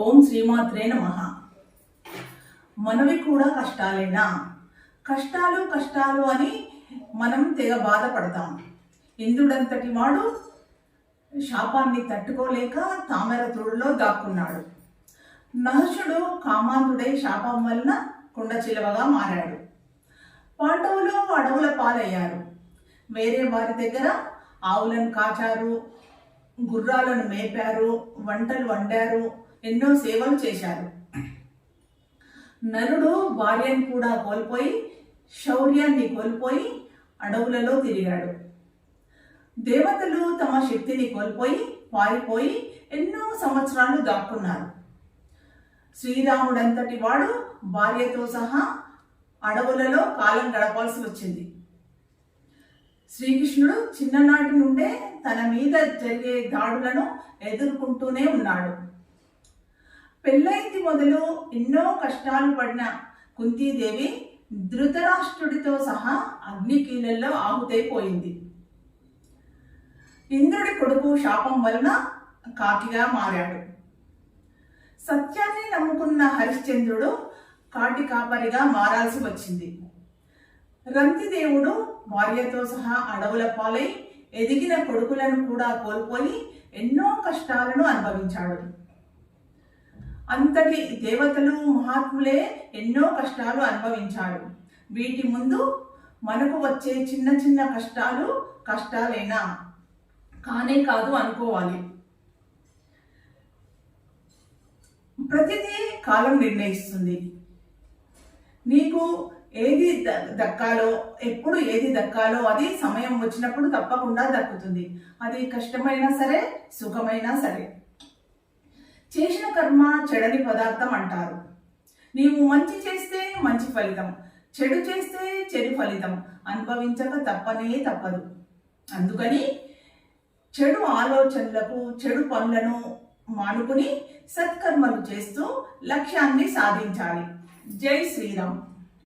ఓం శ్రీమాత్రే నమ. మనవి కూడా కష్టాలేనా? కష్టాలు కష్టాలు అని మనం తెగ బాధపడతాం. ఇంద్రుడంతటి వాడు శాపాన్ని తట్టుకోలేక తామర తుడులో దాక్కున్నాడు. నహర్షుడు కామాంధుడై శాపం వలన కుండ చిలవగా మారాడు. పాండవులు అడవుల పాలయ్యారు. వేరే వారి దగ్గర ఆవులను కాచారు గుర్రాలను మేపారు వంటలు వండారు ఎన్నో సేవలు చేశారు నరుడు భార్యను కూడా కోల్పోయి శౌర్యాన్ని కోల్పోయి అడవులలో తిరిగాడు. దేవతలు తమ శక్తిని కోల్పోయి పారిపోయి ఎన్నో సంవత్సరాలు దాక్కున్నారు. శ్రీరాముడంతటి వాడు భార్యతో సహా అడవులలో కాలం గడపాల్సి వచ్చింది. శ్రీకృష్ణుడు చిన్ననాటి నుండే తన మీద జరిగే దాడులను ఎదుర్కొంటూనే ఉన్నాడు. పెళ్ళైంది మొదలు ఎన్నో కష్టాలు పడిన కుంతీదేవి ధృతరాష్ట్రుడితో సహా అగ్నికీలల్లో ఆహుతైపోయింది. ఇంద్రుడి కొడుకు శాపం వలన కాకిగా మారాడు. సత్యాన్ని నమ్ముకున్న హరిశ్చంద్రుడు కాటి కాపరిగా మారాల్సి వచ్చింది. రంతిదేవుడు భార్యతో సహా అడవుల పాలై ఎదిగిన కొడుకులను కూడా కోల్పోయి ఎన్నో కష్టాలను అనుభవించాడు. అంతటి దేవతలు మహాత్ములే ఎన్నో కష్టాలు అనుభవించాడు వీటి ముందు మనకు వచ్చే చిన్న చిన్న కష్టాలు కష్టాలేనా? కానే కాదు అనుకోవాలి. ప్రతిదీ కాలం నిర్ణయిస్తుంది. నీకు ఏది ద- దక్కాలో ఎప్పుడు ఏది దక్కాలో అది సమయం వచ్చినప్పుడు తప్పకుండా దక్కుతుంది. అది కష్టమైనా సరే సుఖమైనా సరే. చేసిన కర్మ చెడని పదార్థం అంటారు. నీవు మంచి చేస్తే మంచి ఫలితం చెడు చేస్తే చెడు ఫలితం అనుభవించక తప్పనే తప్పదు. అందుకని చెడు ఆలోచనలకు చెడు పనులను మానుకుని సత్కర్మలు చేస్తూ లక్ష్యాన్ని సాధించాలి. జై శ్రీరామ్.